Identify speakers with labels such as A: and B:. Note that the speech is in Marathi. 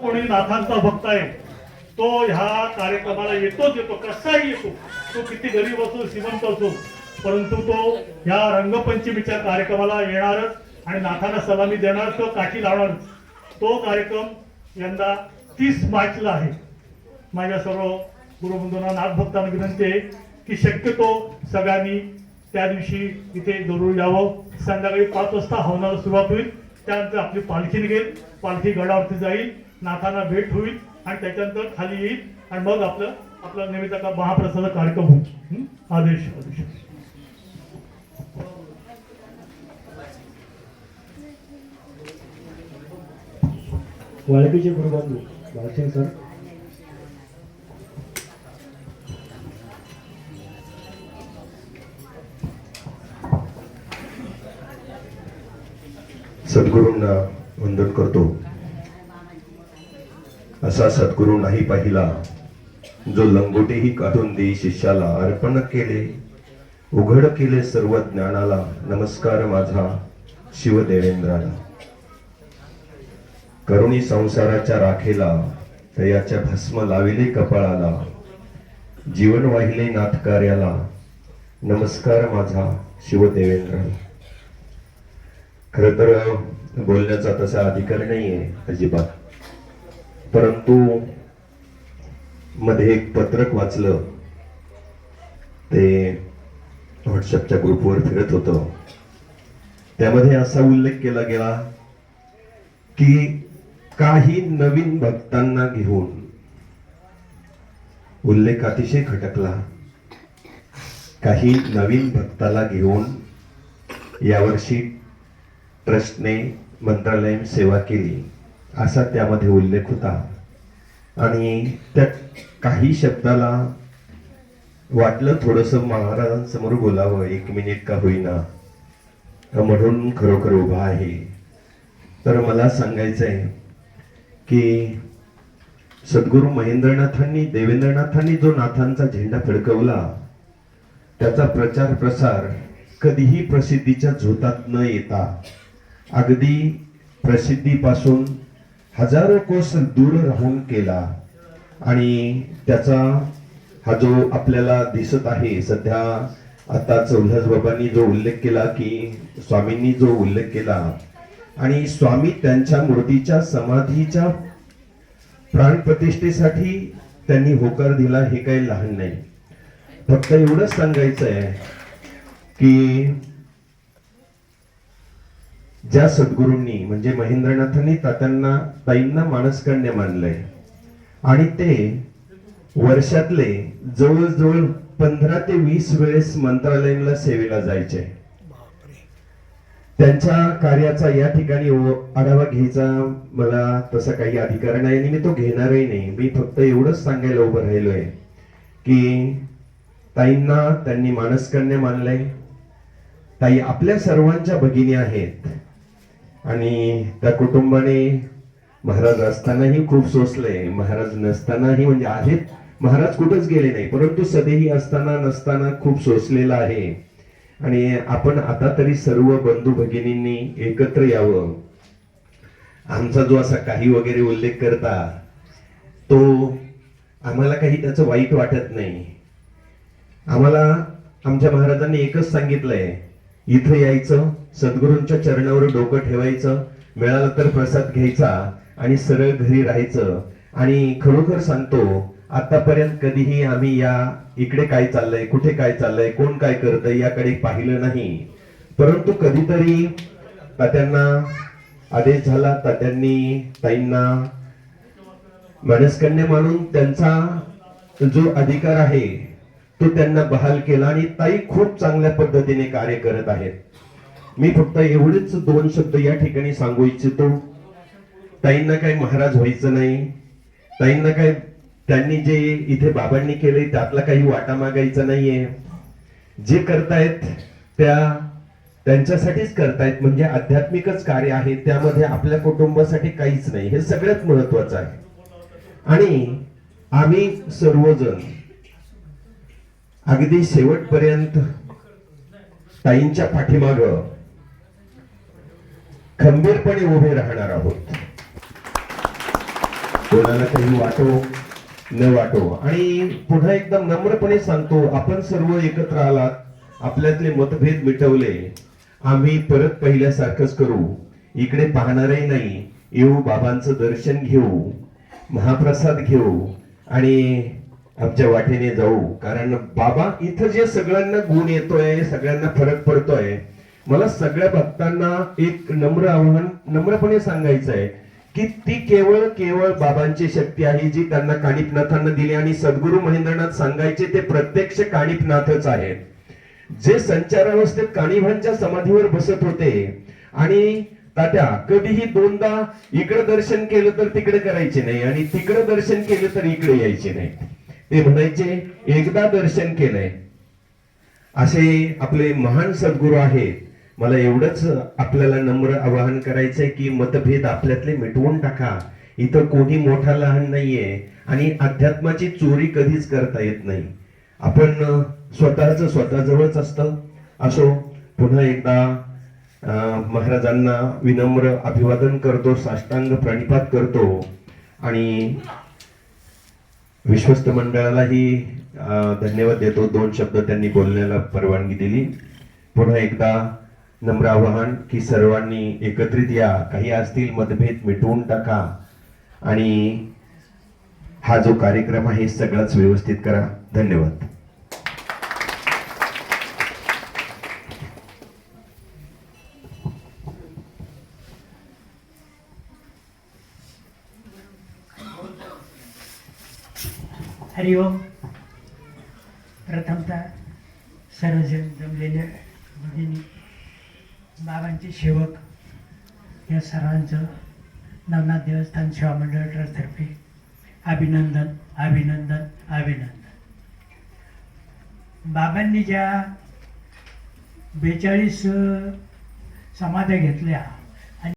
A: कोणी नाथांचा भक्त आहे तो ह्या कार्यक्रमाला येतोच येतो कसाही येतो तो किती गरीब असो श्रीमंत असो परंतु तो ह्या रंगपंचमीच्या कार्यक्रमाला येणारच आणि नाथांना सलामी देणार तो काठी लावणार तो कार्यक्रम यंदा तीस मार्चला आहे. माझ्या सर्व गुरुबंधूंना नाथभक्तांना विनंती आहे की शक्यतो सगळ्यांनी त्या दिवशी इथे जरूर यावं. संध्याकाळी पाच वाजता हवनाला सुरुवात होईल त्यानंतर आपली पालखी निघेल पालखी गडावरती जाईल. नाथांना भेट होईल आणि त्याच्यानंतर खाली येईल आणि मग आपलं आपला निमित्त का महाप्रसाद कार्यक्रम होईल? आदेश आदेश.
B: वाळकीचे गुरुबंधू बालसिंग सर.
C: सद्गुरूंना वंदन करतो. असा सद्गुरू नाही पाहिला. जो लंगोटेही काढून देई शिष्याला अर्पण केले उघड केले सर्व ज्ञानाला नमस्कार माझा शिवदेवेंद्राला. करुणी संसाराच्या राखेला तयाच्या भस्म लाविले कपाळाला जीवन वाहिले नाथकार्याला नमस्कार माझा शिवदेवेंद्राला. खर तर बोलण्याचा तसा अधिकार नाहीये अजिबात. परंतु मध्ये एक पत्रक वाचलं. ते व्हॉट्सअपच्या ग्रुपवर फिरत होतं. त्यामध्ये असा उल्लेख केला गेला की काही नवीन भक्तांना घेऊन उल्लेख अतिशय खटकला. काही नवीन भक्ताला घेऊन यावर्षी ट्रस्टने मंत्रालयीन सेवा केली. असा त्यामध्ये उल्लेख होता. आणि त्या काही शब्दाला वाटलं थोडस महाराजांसमोर बोलावं एक मिनिट का होईना. म्हणून खरोखर उभा आहे. तर मला सांगायचंय की सद्गुरू महेंद्रनाथांनी देवेंद्रनाथांनी जो नाथांचा झेंडा फडकवला त्याचा प्रचार प्रसार कधीही प्रसिद्धीच्या झोतात न येता अगदी प्रसिद्धीपासून हजारो कोस दूर राहून केला. आणि त्याचा हा जो आपल्याला दिसत आहे सध्या आता चौधस बाबांनी जो उल्लेख केला की स्वामींनी जो उल्लेख केला आणि स्वामी त्यांच्या मूर्तीच्या समाधीच्या प्राणप्रतिष्ठेसाठी त्यांनी होकार दिला हे काही लहान नाही. फक्त एवढंच सांगायचं आहे की ज्या सद्गुरूंनी म्हणजे महेंद्रनाथांनी तात्यांना ताईंना मानसकन्या मानलंय. आणि ते वर्षातले जवळजवळ पंधरा ते वीस वेळेस मंत्रालयाला सेवेला जायचे. त्यांच्या कार्याचा या ठिकाणी आढावा घ्यायचा मला तसा काही अधिकार नाही आणि मी तो घेणारही नाही. मी फक्त एवढंच सांगायला उभं राहिलोय की ताईंना त्यांनी मानसकन्या मानलंय. ताई आपल्या सर्वांच्या भगिनी आहेत. आणि त्या कुटुंबाने महाराज असतानाही खूप सोसले. महाराज नसतानाही म्हणजे आहेत. महाराज कुठंच गेले नाही. परंतु सदेही असताना नसताना खूप सोसलेला आहे. आणि आपण आता तरी सर्व बंधू भगिनींनी एकत्र यावं. आमचा जो असा काही वगैरे उल्लेख करता तो आम्हाला काही त्याचं वाईट वाटत नाही. आम्हाला आमच्या महाराजांनी एकच सांगितलंय. इथं यायचं सद्गुरूंच्या चरणावर डोकं ठेवायचं मिळालं तर प्रसाद घ्यायचा आणि सरळ घरी राहायचं. आणि खरोखर सांगतो आतापर्यंत कधीही आम्ही या इकडे काय चाललंय कुठे काय चाललंय कोण काय करतंय याकडे पाहिलं नाही. परंतु कधीतरी तात्यांना आदेश झाला तात्यांनी ताईंना मानसकन्या मानून त्यांचा जो अधिकार आहे तो त्यांना बहाल केला आणि ताई खूप चांगल्या पद्धतीने कार्य करत आहेत. मी फक्त एवढेच दोन शब्द या ठिकाणी सांगू इच्छितो. ताईंना काही महाराज व्हायचं नाही. ताईंना काय त्यांनी जे इथे बाबांनी केले त्यातला काही वाटा मागायचा नाहीये. जे करतायत त्या त्यांच्यासाठीच करतायत म्हणजे आध्यात्मिकच कार्य आहे त्यामध्ये आपल्या कुटुंबासाठी काहीच नाही. हे सगळ्यात महत्वाचं आहे. आणि आम्ही सर्वजण अगदी शेवटपर्यंत ताईंच्या पाठीमाग खंबीरपणे उभे राहणार आहोत. कोणाला काही वाटो न वाटो. आणि पुन्हा एकदम नम्रपणे सांगतो आपण सर्व एकत्र आलात आपल्यातले मतभेद मिटवले आम्ही परत पहिल्यासारखंच करू. इकडे पाहणारही नाही येऊ बाबांचं दर्शन घेऊ महाप्रसाद घेऊ. आणि आमच्या वाटेने जाऊ. कारण बाबा इथं जे सगळ्यांना गुण येतोय सगळ्यांना फरक पडतोय मला सगळ्या भक्तांना एक नम्र आव्हान नम्रपणे सांगायचं आहे की ती केवळ केवळ बाबांची शक्ती आहे जी त्यांना काणिपनाथांना दिली आणि सद्गुरु महेंद्रनाथ सांगायचे ते प्रत्यक्ष काणिपनाथच आहेत. जे संचारावस्थेत काणिभांच्या समाधीवर बसत होते आणि तात्या कधीही दोनदा इकडे दर्शन केलं तर तिकडे करायचे नाही आणि तिकडे दर्शन केलं तर इकडे यायचे नाही. ते म्हणायचे एकदा दर्शन केलंय. असे आपले महान सद्गुरू आहेत. मला एवढंच आपल्याला नम्र आवाहन करायचंय की मतभेद आपल्यातले मिटवून टाका. इथं कोणी मोठा लहान नाहीये आणि अध्यात्माची चोरी कधीच करता येत नाही. आपण स्वतःच स्वतःजवळच असतं. असो पुन्हा एकदा महाराजांना विनम्र अभिवादन करतो साष्टांग प्रणिपात करतो आणि विश्वस्त मंडळालाही धन्यवाद देतो. दोन शब्द त्यांनी बोलण्याला परवानगी दिली. पुन्हा एकदा नम्र आवाहन की सर्वांनी एकत्रित या. काही असतील मतभेद मिटवून टाका. आणि हा जो कार्यक्रम आहे सगळाच व्यवस्थित करा. धन्यवाद.
D: हरिओम प्रथमतः सर्वजण जमलेल्या भगिनी बाबांचे सेवक या सर्वांचं नवनाथ देवस्थान सेवा मंडळ ट्रस्टतर्फे अभिनंदन अभिनंदन अभिनंदन. बाबांनी ज्या बेचाळीस समाध्या घेतल्या